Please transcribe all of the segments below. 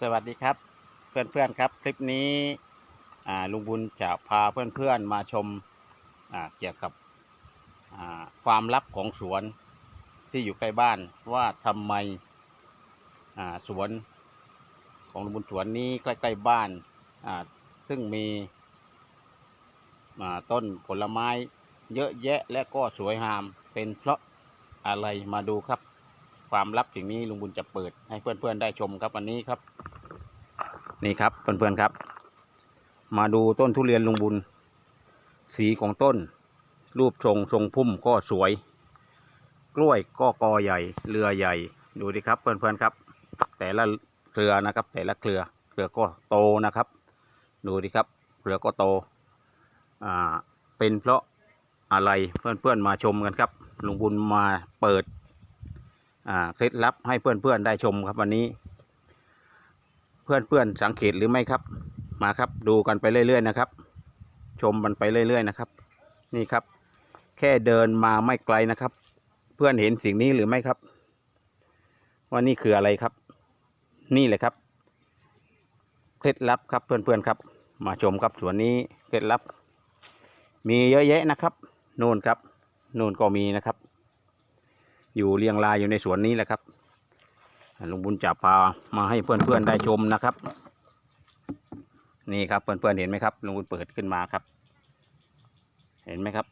สวัสดีครับ เพื่อนๆครับ คลิปนี้ลุงบุญจะพาเพื่อนๆมาชมาเกี่ยวกับความลับของสวนที่อยู่ใกล้บ้านว่าทำไมสวนของลุงบุญสวนนี้ใกล้ๆบ้านาซึ่งมีต้นผลไม้เยอะแยะและก็สวยงามเป็นเพราะอะไรมาดูครับ ความลับสิ่งนี้ลุงบุญจะเปิดให้เพื่อนๆได้ชมครับวันนี้ครับ นี่ครับเพื่อนๆครับ มาดูต้นทุเรียนลุงบุญ สีของต้น รูปทรงทรงพุ่มก็สวย กล้วยก็กอใหญ่เรือใหญ่ดูดิครับเพื่อนๆครับ แต่ละเครือนะครับ แต่ละเครือเครือก็โตนะครับ ดูดิครับเครือก็โตอ่าเป็นเพราะอะไรเพื่อนๆมาชมกันครับลุงบุญมาเปิด เคล็ดลับให้เพื่อนๆได้ชมครับวันนี้ เพื่อนๆสังเกตหรือไม่ครับ มาครับดูกันไปเรื่อยๆนะครับ ชมมันไปเรื่อยๆนะครับ นี่ครับ แค่เดินมาไม่ไกลนะครับ เพื่อนเห็นสิ่งนี้หรือไม่ครับ ว่านี่คืออะไรครับ นี่แหละครับ เคล็ดลับครับเพื่อนๆครับ มาชมครับสวนนี้เคล็ดลับ มีเยอะแยะนะครับนู่นครับนู่นก็มีนะครับ อยู่เรียงรายอยู่ในสวนนี้แหละครับลุงบุญจะพามาให้เพื่อนๆได้ชมนะครับ นี่ครับเพื่อนๆเห็นไหมครับลุงบุญเปิดขึ้นมาครับ เห็นไหมครับ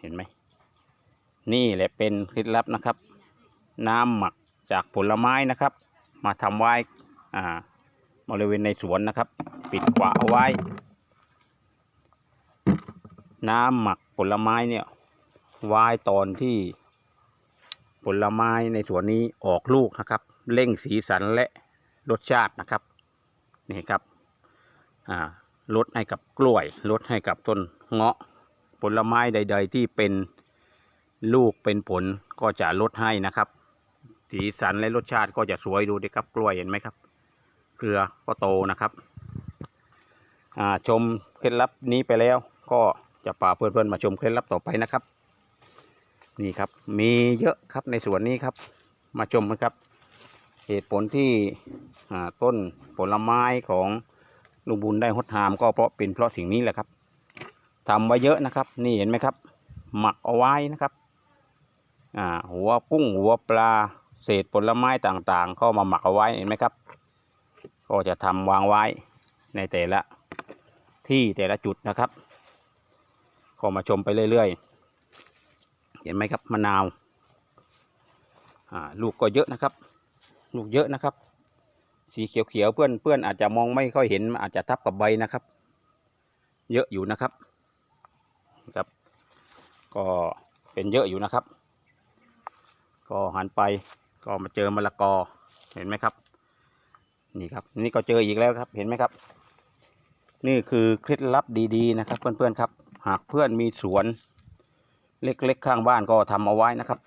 เห็นไหมนี่แหละเป็นเคล็ดลับนะครับ น้ำหมักจากผลไม้นะครับ มาทำไว้อ่าบริเวณในสวนนะครับ ปิดขวาเอาไว้ น้ำหมักผลไม้เนี่ยไว้ตอนที่ ผลไม้ในสวนนี้ออกลูกนะครับ เร่งสีสันและรสชาตินะครับนี่ครับลดให้กับกล้วยลดให้กับต้นเงาะ ผลไม้ใด ๆ ที่เป็นลูกเป็นผลก็จะลดให้นะครับ สีสันและรสชาติก็จะสวยดูดิครับกล้วยเห็นไหมครับ เครือก็โตนะครับชมเคล็ดลับนี้ไปแล้วก็จะพาเพื่อนๆมาชมเคล็ดลับต่อไปนะครับ นี่ครับ มีเยอะครับในสวนนี้ครับ มาชมกันครับเหตุผลที่ต้นผลไม้ของลุงบุญได้ฮดหาม ก็เพราะเป็นเพราะสิ่งนี้แหละครับทำไว้เยอะนะครับ นี่เห็นไหมครับ หมักเอาไว้นะครับหัวกุ้งหัวปลาเศษผลไม้ต่างๆ ก็มาหมักเอาไว้เห็นไหมครับ ก็จะทำวางไว้ในแต่ละที่แต่ละจุดนะครับ ก็มาชมไปเรื่อย ๆ เห็นไหมครับมะนาวลูกก็เยอะนะครับ ลูกเยอะนะครับ สีเขียวๆเพื่อนเพื่อนอาจจะมองไม่ค่อยเห็นอาจจะทับกับใบนะครับ เยอะอยู่นะครับครับ ก็เป็นเยอะอยู่นะครับ ก็หันไปก็มาเจอมะละกอเห็นไหมครับ นี่ครับ นี่ก็เจออีกแล้วครับ เห็นไหมครับ นี่คือเคล็ดลับดีๆนะครับ เพื่อนๆครับ หากเพื่อนมีสวน เล็กๆข้างบ้านก็ทำเอาไว้นะครับ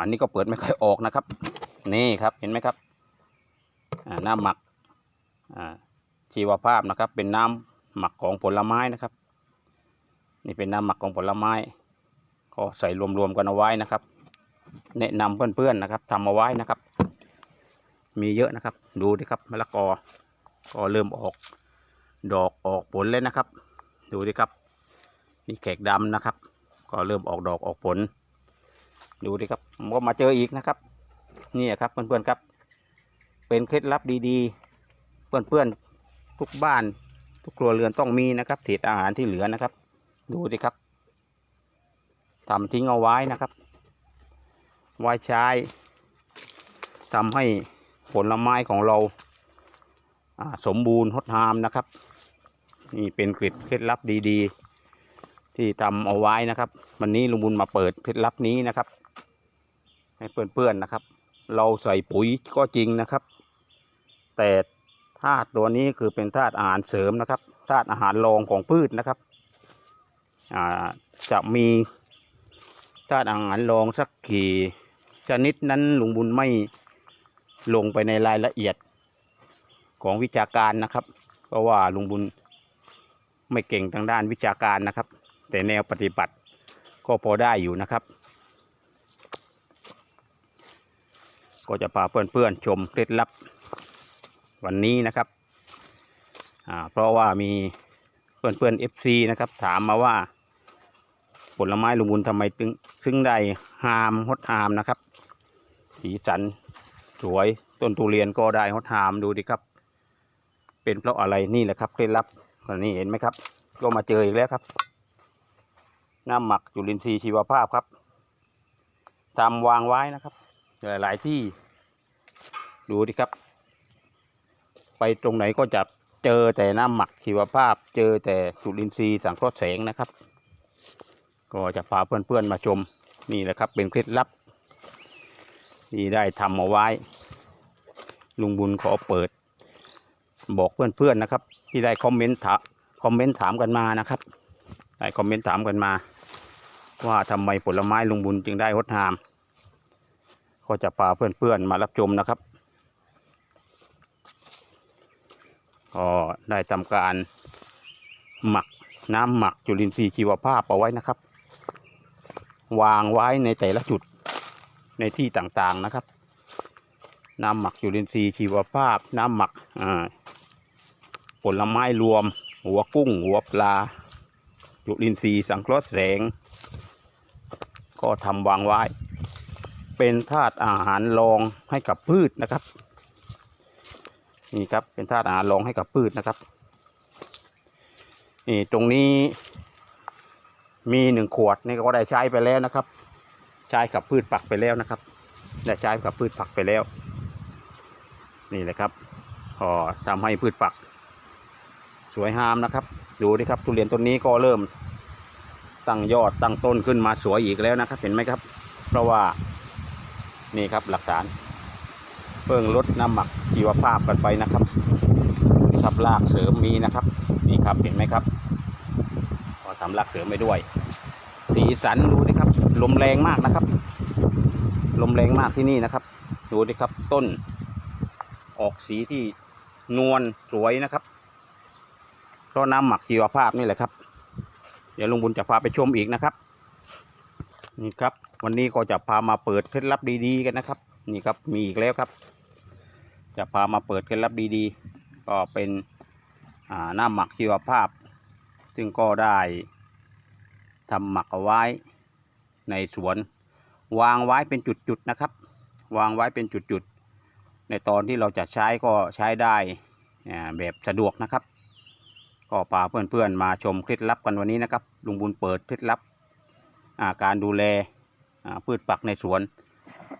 อันนี้ก็เปิดไม่ค่อยออกนะครับ นี่ครับเห็นไหมครับน้ำหมักชีวภาพนะครับ เป็นน้ำหมักของผลไม้นะครับ นี่เป็นน้ำหมักของผลไม้ ก็ใส่รวมๆกันเอาไว้นะครับ แนะนำเพื่อนๆนะครับทำเอาไว้นะครับ มีเยอะนะครับ ดูดิครับมะละกอก็เริ่มออกดอกออกผลแล้วนะครับ ดูดิครับ นี่แขกดำนะครับ ก็เริ่มออกดอกออกผล ดูดิครับผมก็มาเจออีกนะครับ นี่ครับเพื่อนๆครับ เป็นเคล็ดลับดีๆ เพื่อนๆทุกบ้าน ทุกครัวเรือนต้องมีนะครับเศษอาหารที่เหลือนะครับ ดูดิครับทำทิ้งเอาไว้นะครับ ไว้ใช้ทำให้ผลไม้ของเราสมบูรณ์ฮดฮามนะครับ นี่เป็นเคล็ดเคล็ดลับดีๆ ที่ทำเอาไว้นะครับ วันนี้ลุงบุญมาเปิดเคล็ดลับนี้นะครับให้เพื่อนๆนะครับ เราใส่ปุ๋ยก็จริงนะครับ แต่ธาตุตัวนี้คือเป็นธาตุอาหารเสริมนะครับธาตุอาหารรองของพืชนะครับจะมีธาตุอาหารรองสักกี่ชนิดนั้นลุงบุญไม่ลงไปในรายละเอียดของวิชาการนะครับ เพราะว่าลุงบุญไม่เก่งทางด้านวิชาการนะครับ แต่แนวปฏิบัติก็พอได้อยู่นะครับ ก็จะพาเพื่อนๆชมเคล็ดลับวันนี้นะครับเพราะว่ามีเพื่อนเพื่อนเอฟซีนะครับ ถามมาว่า ผลไม้ลุงบุญทำไมถึงซึ่งได้หามฮดหามนะครับ สีสันสวยต้นทุเรียนก็ได้ฮดหามดูดิครับ เป็นเพราะอะไรนี่แหละครับเคล็ดลับนนี้เห็นไหมครับ ก็มาเจออีกแล้วครับ น้ำหมักจุลินทรีย์ชีวภาพครับทำวางไว้นะครับ หลาย ๆ ที่ดูดิครับ ไปตรงไหนก็จะเจอแต่น้ำหมักชีวภาพ เจอแต่จุลินทรีย์สังเคราะห์แสงนะครับ ก็จะพาเพื่อน ๆ มาชมนี่แหละครับ เป็นเคล็ดลับ ที่ได้ทำเอาไว้ ลุงบุญขอเปิด บอกเพื่อน ๆ นะครับ ที่ได้คอมเมนต์ถามคอมเมนต์ถามกันมานะครับได้คอมเมนต์ถามกันมา ว่าทำไมผลไม้ลุงบุญจึงได้ฮดหาม ก็จะพาเพื่อนๆมารับชมนะครับก็ได้ทำการหมักน้ำหมักจุลินทรีย์ชีวภาพเอาไว้นะครับ วางไว้ในแต่ละจุดในที่ต่างๆนะครับ น้ำหมักจุลินทรีย์ชีวภาพ น้ำหมักอ่าผลไม้รวม หัวกุ้ง หัวปลา จุลินทรีย์สังเคราะห์แสง ก็ทำวางไว้ เป็นธาตุอาหารรองให้กับพืชนะครับ นี่ครับเป็นธาตุอาหารรองให้กับพืชนะครับนี่ตรงนี้มีหนึ่งขวดนี่ก็ได้ใช้ไปแล้วนะครับ ใช้กับพืชผักไปแล้วนะครับได้ใช้กับพืชผักไปแล้ว นี่แหละครับก็ทำให้พืชผัก สวยงามนะครับ ดูดิครับทุเรียนต้นนี้ก็เริ่ม ตั้งยอดตั้งต้นขึ้นมาสวยอีกแล้วนะครับ เห็นไหมครับ เพราะว่านี่ครับหลักฐาน เพิ่งลดน้ำหมักชีวภาพกันไปนะครับนี่ครับรากเสริมมีนะครับ นี่ครับเห็นไหมครับก็ทำรากเสริมไปด้วย สีสันดูดิครับ ลมแรงมากนะครับ ลมแรงมากที่นี่นะครับ ดูดิครับต้น ออกสีที่นวลสวยนะครับ เพราะน้ำหมักชีวภาพนี่แหละครับ เดี๋ยวลุงบุญจะพาไปชมอีกนะครับ นี่ครับ วันนี้ก็จะพามาเปิดเคล็ดลับดีๆกันนะครับ นี่ครับมีอีกแล้วครับ จะพามาเปิดเคล็ดลับดีๆ ก็เป็นอ่าน้ำหมักชีวภาพ ซึ่งก็ได้ทำหมักเอาไว้ในสวน วางไว้เป็นจุดๆนะครับ วางไว้เป็นจุดๆในตอนที่เราจะใช้ก็ใช้ได้แบบสะดวกนะครับ ก็พาเพื่อนๆมาชมเคล็ดลับกันวันนี้นะครับลุงบุญเปิดเคล็ดลับอาการดูแลพืชผักในสวน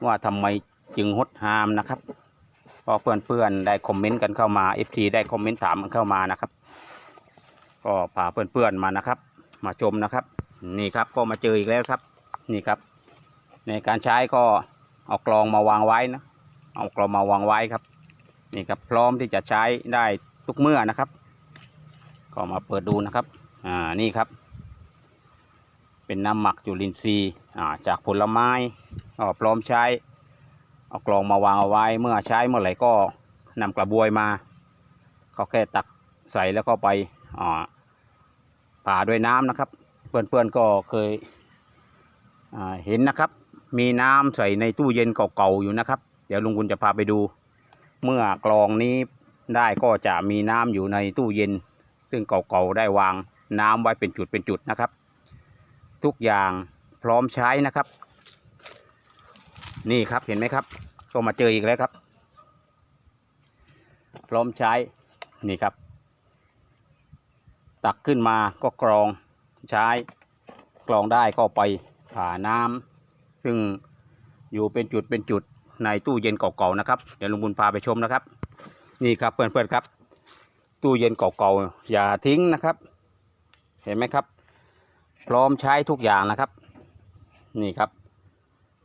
ว่าทำไมจึงฮดหามนะครับเพราะเพื่อนๆได้คอมเมนต์กันเข้ามา FT ได้คอมเมนต์ถามกันเข้ามานะครับ ก็พาเพื่อนๆมานะครับ มาชมนะครับ นี่ครับก็มาเจออีกแล้วครับ นี่ครับ ในการใช้ก็เอากลองมาวางไว้นะเอากลองมาวางไว้ครับ นี่ครับพร้อมที่จะใช้ได้ทุกเมื่อนะครับ ก็มาเปิดดูนะครับ อ่า นี่ครับ เป็นน้ำหมักจุลินทรีย์ อ่า จากผลไม้ก็พร้อมใช้ เอากลองมาวางเอาไว้ เมื่อใช้เมื่อไหร่ก็นำกระบวยมา เขาแค่ตักใส่แล้วก็ไป อ่า ผ่าด้วยน้ำนะครับ เพื่อนๆก็เคย อ่า เห็นนะครับ มีน้ำใส่ในตู้เย็นเก่าๆอยู่นะครับ เดี๋ยวลุงบุญจะพาไปดู เมื่อกลองนี้ได้ก็จะมีน้ำอยู่ในตู้เย็น ซึ่งเก่าๆได้วางน้ำไว้เป็นจุดเป็นจุดนะครับ ทุกอย่างพร้อมใช้นะครับ นี่ครับเห็นไหมครับก็มาเจออีกแล้วครับ พร้อมใช้นี่ครับ ตักขึ้นมาก็กรองใช้กรองได้ก็ไปผ่าน้ำซึ่งอยู่เป็นจุดเป็นจุดในตู้เย็นเก่าๆนะครับ เดี๋ยวลุงบุญพาไปชมนะครับ นี่ครับเพื่อนๆครับ ตู้เย็นเก่าๆอย่าทิ้งนะครับ เห็นไหมครับ พร้อมใช้ทุกอย่างนะครับ นี่ครับ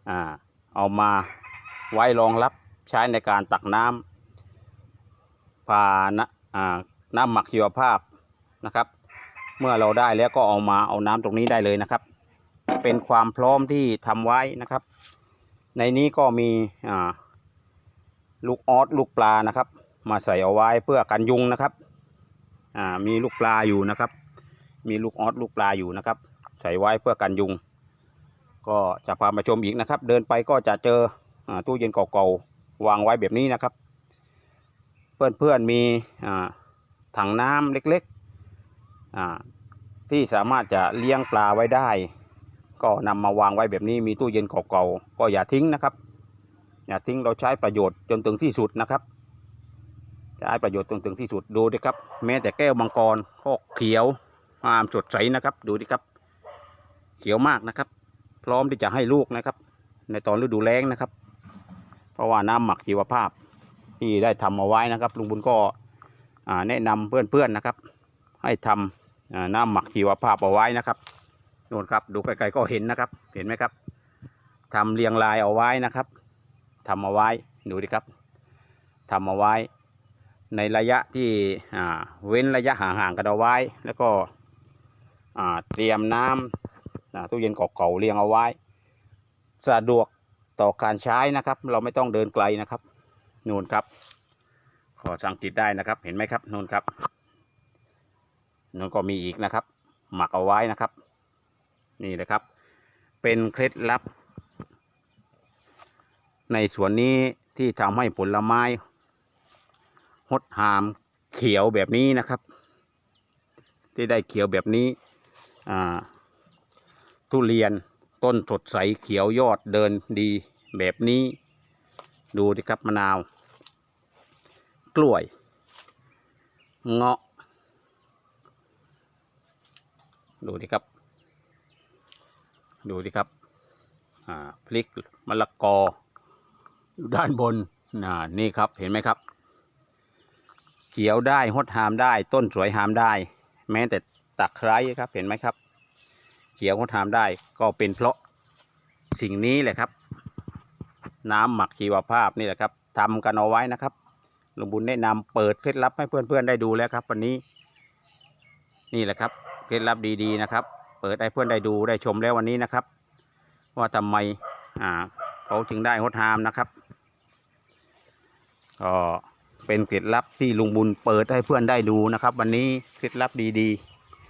อ่าเอามาไว้รองรับใช้ในการตักน้ำผ่านะอ่าน้ำหมักชีวภาพนะครับ เมื่อเราได้แล้วก็เอามาเอาน้ำตรงนี้ได้เลยนะครับ เป็นความพร้อมที่ทำไว้นะครับ ในนี้ก็มีอ่าลูกออสลูกปลานะครับ มาใส่เอาไว้เพื่อกันยุงนะครับ อ่ามีลูกปลาอยู่นะครับ มีลูกออสลูกปลาอยู่นะครับ ใส่ไว้เพื่อกันยุง ก็จะพามาชมอีกนะครับ เดินไปก็จะเจออตู้เย็นเก่าๆวางไว้แบบนี้นะครับ เพื่อนๆมีถังน้ำเล็กๆที่สามารถจะเลี้ยงปลาไว้ได้ ก็นำมาวางไว้แบบนี้มีตู้เย็นเก่าๆก็อย่าทิ้งนะครับ อย่าทิ้งเราใช้ประโยชน์จนถึงที่สุดนะครับ ใช้ประโยชน์จนถึงที่สุดดูดิครับ แม้แต่แก้วมังกรก็เขียวงามสดใสนะครับ ดูดิครับ เขียวมากนะครับ พร้อมที่จะให้ลูกนะครับ ในตอนฤดูแล้งนะครับ เพราะว่าน้ำหมักชีวภาพที่ได้ทำเอาไว้นะครับลุงบุญก็อ่าแนะนำเพื่อนๆนะครับ ให้ทำอ่าน้ำหมักชีวภาพเอาไว้นะครับนู่นครับ ดูไกลๆก็เห็นนะครับ เห็นไหมครับทำเรียงรายเอาไว้นะครับทำเอาไว้ดูดิครับทำเอาไว้ ในระยะที่เว้นระยะห่างๆกันเอาไว้ แล้วก็เตรียมน้ำตู้เย็นเก่าๆเรียงเอาไว้ สะดวกต่อการใช้นะครับ เราไม่ต้องเดินไกลนะครับนู่นครับ ขอสังเกตได้นะครับ เห็นไหมครับนู่นครับนู่นก็มีอีกนะครับ หมักเอาไว้นะครับ นี่เลยครับ เป็นเคล็ดลับ ในสวนนี้ที่ทำให้ผลไม้ หดหามเขียวแบบนี้นะครับ ที่ได้เขียวแบบนี้ทุเรียนต้นสดใสเขียวยอดเดินดีแบบนี้ ดูดิครับมะนาว กล้วย เงาะ ดูดิครับ ดูดิครับอ่าพริกมะละกอดูด้านบนนนี่ครับเห็นไหมครับ เขียวได้หดหามได้ ต้นสวยหามได้ แม้แต่ตะไคร้ครับเห็นไหมครับ เขียวเขาทำได้ก็เป็นเพราะสิ่งนี้แหละครับ น้ำหมักชีวภาพนี่แหละครับทำกันเอาไว้นะครับลุงบุญแนะนำเปิดเคล็ดลับให้เพื่อนๆได้ดูแล้วครับ วันนี้ นี่แหละครับเคล็ดลับดีๆนะครับ เปิดให้เพื่อนได้ดูได้ชมแล้ววันนี้นะครับ ว่าทำไมอ่าเขาถึงได้งดหามนะครับก็ เป็นเคล็ดลับที่ลุงบุญเปิดให้เพื่อนได้ดูนะครับ วันนี้เคล็ดลับดี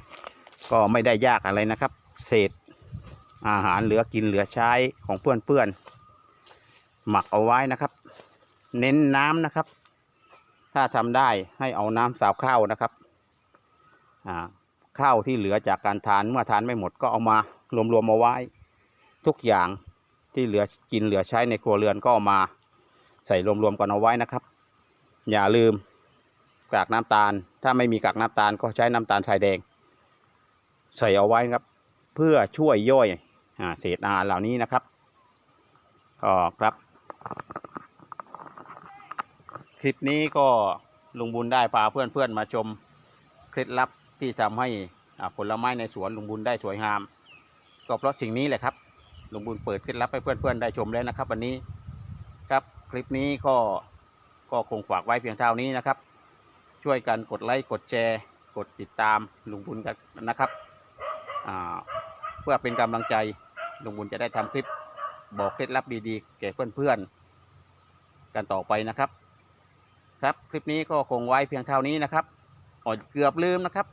ๆ ก็ไม่ได้ยากอะไรนะครับ เศษอาหารเหลือกินเหลือใช้ของเพื่อนๆหมักเอาไว้นะครับ เน้นน้ำนะครับ ถ้าทำได้ให้เอาน้ำสาวข้าวนะครับข้าวที่เหลือจากการทานเมื่อทานไม่หมดก็เอามารวมๆเอาไว้ ทุกอย่างที่เหลือกินเหลือใช้ในครัวเรือนก็เอามาใส่รวมๆกันเอาไว้นะครับ อย่าลืมกากน้ำตาล ถ้าไม่มีกากน้ำตาลก็ใช้น้ำตาลทรายแดง ใส่เอาไว้ครับ เพื่อช่วยย่อยอเศษอาหารเหล่านี้นะครับก็ครับ คลิปนี้ก็ลุงบุญได้พาเพื่อนๆมาชมเคล็ดลับที่ทำให้ผลไม้ในสวนลุงบุญได้สวยงาม ก็เพราะสิ่งนี้แหละครับลุงบุญเปิดเคล็ดลับให้เพื่อนๆได้ชมแล้วนะครับ วันนี้ครับคลิปนี้ก็ ก็คงฝากไว้เพียงเท่านี้นะครับ ช่วยกันกดไลค์กดแชร์ กดติดตามลุงบุญกันนะครับเพื่อเป็นกำลังใจลุงบุญจะได้ทำคลิปบอกเคล็ดลับดีๆแก่เพื่อนๆกันต่อไปนะครับ ครับคลิปนี้ก็คงไว้เพียงเท่านี้นะครับอ๋อเกือบลืมนะครับ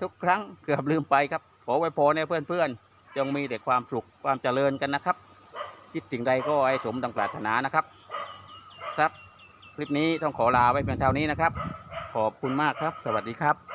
ทุกครั้งเกือบลืมไปครับขอไว้พอเนี่ยเพื่อนๆจงมีแต่ความสุขความเจริญกันนะครับ คิดสิ่งใดก็ให้สมดังปรารถนานะครับ คลิปนี้ต้องขอลาไว้เพียงเท่านี้นะครับ ขอบคุณมากครับ สวัสดีครับ